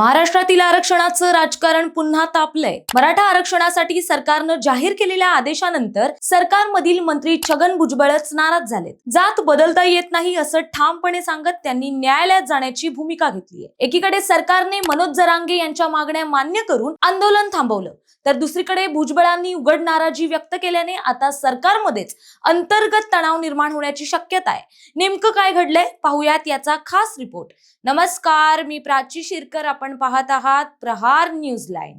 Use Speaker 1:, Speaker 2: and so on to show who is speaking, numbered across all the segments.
Speaker 1: महाराष्ट्रातील आरक्षणाचं राजकारण पुन्हा तापलंय. मराठा आरक्षणासाठी सरकारनं जाहीर केलेल्या आदेशानंतर सरकारमधील मंत्री छगन भुजबळच नाराज झालेत. जात बदलता येत नाही असं ठामपणे सांगत त्यांनी न्यायालयात जाण्याची भूमिका घेतली आहे एकीकडे सरकारने मनोज जरांगे यांच्या मागण्या मान्य करून आंदोलन थांबवलं. तर दुसरीकडे भुजबळांनी उघड नाराजी व्यक्त केल्याने आता सरकारमध्येच अंतर्गत तणाव निर्माण होण्याची शक्यता आहे. नेमकं काय घडलंय? पाहुयात याचा खास रिपोर्ट. नमस्कार मी प्राची शिरकर आपण पाहत आहात प्रहार न्यूज लाईन.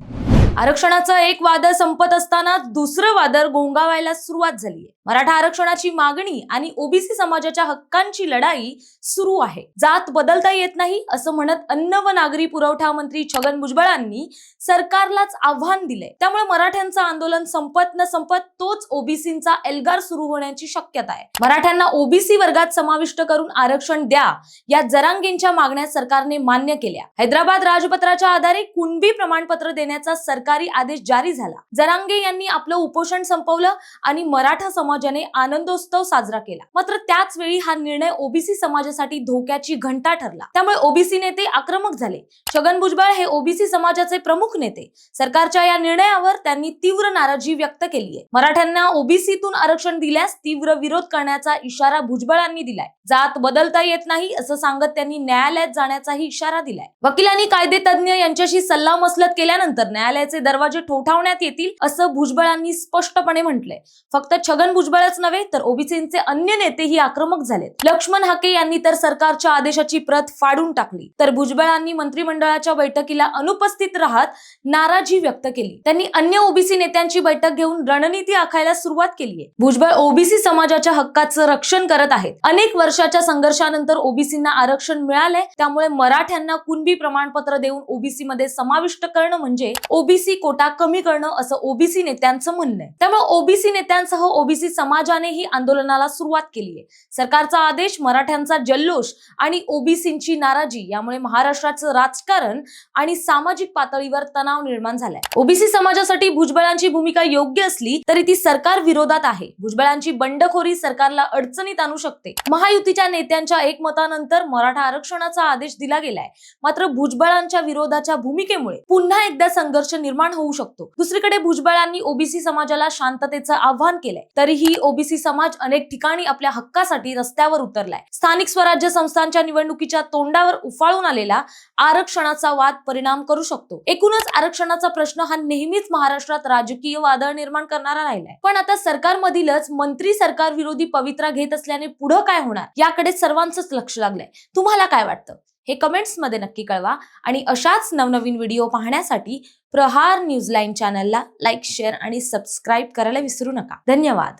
Speaker 1: आरक्षणाचं एक वादळ संपत असताना दुसरं वादळ गोंगावायला सुरुवात झाली मराठा आरक्षणाची मागणी आणि ओबीसी समाजाच्या हक्कांची लढाई सुरू आहे. जात बदलता येत नाही असं म्हणत अन्न व नागरी पुरवठा मंत्री छगन भुजबळांनी सरकारलाच आव्हान दिलंय. त्यामुळे मराठ्यांचं आंदोलन संपत न संपत तोच ओबीसींचा एल्गार सुरू होण्याची शक्यता आहे. मराठ्यांना ओबीसी वर्गात समाविष्ट करून आरक्षण द्या या जरांगींच्या मागण्या सरकारने मान्य केल्या. हैदराबाद राजपत्राच्या आधारे कुणबी प्रमाणपत्र देण्याचा सरकार सरकारी आदेश जारी झाला. जरांगे यांनी आपलं उपोषण संपवलं आणि मराठा समाजाने आनंदोत्सव साजरा केला. मात्र त्याच वेळी हा निर्णय ओबीसी समाजासाठी धोक्याची घंटा ठरला. त्यामुळे ओबीसी नेते आक्रमक झाले. छगन भुजबळ हे ओबीसी समाजाचे प्रमुख नेते. सरकारच्या या निर्णयावर त्यांनी तीव्र नाराजी व्यक्त केली आहे. मराठ्यांना ओबीसीतून आरक्षण दिल्यास तीव्र विरोध करण्याचा इशारा भुजबळांनी दिलाय. जात बदलता येत नाही असं सांगत त्यांनी न्यायालयात जाण्याचाही इशारा दिलाय. वकिलांनी कायदे तज्ज्ञ यांच्याशी सल्ला मसलत केल्यानंतर न्यायालयाचे दरवाजे ठोठावण्यात येतील असं भुजबळांनी स्पष्टपणे म्हटलंय. फक्त छगन भुजबळच नव्हे तर ओबीसींचे अन्य नेतेही आक्रमक झालेत. लक्ष्मण हाके यांनी तर सरकारच्या आदेशाची प्रत फाडून टाकली. तर भुजबळांनी मंत्रिमंडळाच्या बैठकीला अनुपस्थित राहत नाराजी व्यक्त केली. त्यांनी अन्य ओबीसी नेत्यांची बैठक घेऊन रणनीती आखायला सुरुवात केली आहे भुजबळ ओबीसी समाजाच्या हक्काचं रक्षण करत आहेत. अनेक वर्षाच्या संघर्षानंतर ओबीसींना आरक्षण मिळालंय. त्यामुळे मराठ्यांना कुणबी प्रमाणपत्र देऊन ओबीसी मध्ये समाविष्ट करणं म्हणजे ओबीसी कोटा कमी करणं असं ओबीसी नेत्यांचं म्हणणं आहे. त्यामुळे ओबीसी नेत्यांसह ओबीसी समाजानेही आंदोलनाला सुरुवात केली आहे. सरकारचा आदेश मराठ्यांचा जल्लोष आणि ओबीसींची नाराजी यामुळे महाराष्ट्राचं राजकारण आणि सामाजिक पातळीवर तणाव निर्माण झालाय. ओबीसी समाजासाठी भुजबळांची भूमिका योग्य असली तरी ती सरकार विरोधात आहे. भुजबळांची बंडखोरी सरकारला अडचणीत आणू शकते. महायुतीच्या नेत्यांच्या एकमतानंतर मराठा आरक्षणाचा आदेश दिला गेलाय. मात्र भुजबळांच्या विरोधाच्या भूमिकेमुळे पुन्हा एकदा संघर्ष निर्माण होऊ शकतो. दुसरीकडे भुजबळांनी ओबीसी समाजाला शांततेचं आव्हान केलंय. तरीही ओबीसी समाज अनेक ठिकाणी आपल्या हक्कासाठी रस्त्यावर उतरलाय. स्थानिक स्वराज्य संस्थांच्या निवडणुकीच्या तोंडावर उफाळून आलेला आरक्षणाचा वाद परिणाम करू शकतो. एकूणच आरक्षणाचा प्रश्न हा नेहमीच महाराष्ट्रात राजकीय वादळ निर्माण करणारा राहिलाय. पण आता सरकारमधीलच मंत्री सरकार विरोधी पवित्रा घेत असल्याने पुढं काय होणार? याकडे सर्वांचंच लक्ष लागलंय. तुम्हाला काय वाटतं? हे कमेंट्समध्ये नक्की कळवा. आणि अशाच नवनवीन व्हिडिओ पाहण्यासाठी प्रहार न्यूज लाईन चॅनलला लाईक शेअर आणि सबस्क्राईब करायला विसरू नका. धन्यवाद.